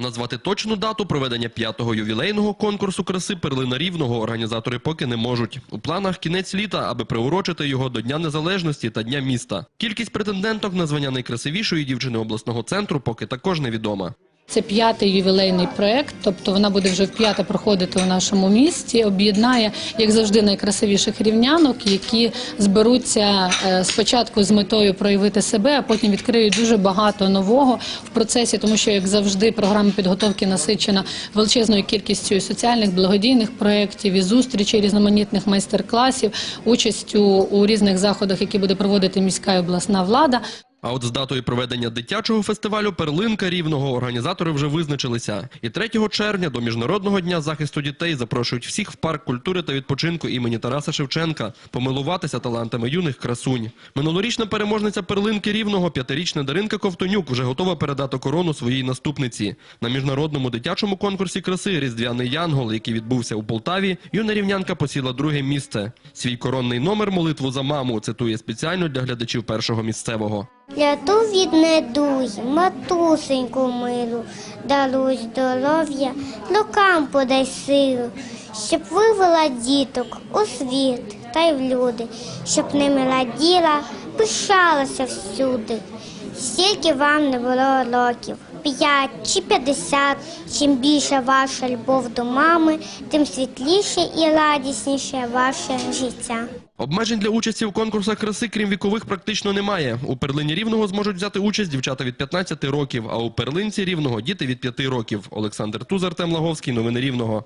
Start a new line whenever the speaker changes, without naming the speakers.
Назвати точну дату проведення п'ятого ювілейного конкурсу краси перлина рівного організатори поки не можуть. У планах кінець літа, аби приурочити його до Дня Незалежності та Дня міста. Кількість претенденток на звання найкрасивішої дівчини обласного центру поки також невідома.
Це п'ятий ювілейний проект, тобто вона буде вже вп'яте проходити у нашому місті. Об'єднає, як завжди, найкрасивіших рівнянок, які зберуться е, спочатку з метою проявити себе, а потім відкриють дуже багато нового в процесі, тому що, як завжди, програма підготовки насичена величезною кількістю соціальних благодійних проєктів, і зустрічей, різноманітних майстер-класів, участю у різних заходах, які буде проводити міська і обласна влада.
А от з датою проведення дитячого фестивалю Перлинка рівного організатори вже визначилися. І 3 червня до Міжнародного дня захисту дітей запрошують всіх в парк культури та відпочинку імені Тараса Шевченка помилуватися талантами юних красунь. Минулорічна переможниця Перлинки рівного п'ятирічна Даринка Ковтонюк вже готова передати корону своїй наступниці. На міжнародному дитячому конкурсі краси Різдвяний Янгол, який відбувся у Полтаві, юна рівнянка посіла друге місце. Свій коронний номер молитву за маму цитує спеціально для глядачів першого місцевого.
Ряту від недуй, матусеньку милу, даруй здоров'я, рукам подай силу, щоб вивела діток у світ та й в люди, щоб ними раділа, пишалася всюди. Скільки вам не було років, п'ять чи п'ятдесят, чим більше ваша любов до мами, тим світліше і радісніше ваше життя.
Обмежень для участі в конкурсах краси, крім вікових, практично немає. У перлині рівного зможуть взяти участь дівчата від 15 років, а у перлинці рівного діти від 5 років. Олександр Туз, Артем Лаговський. Новини рівного.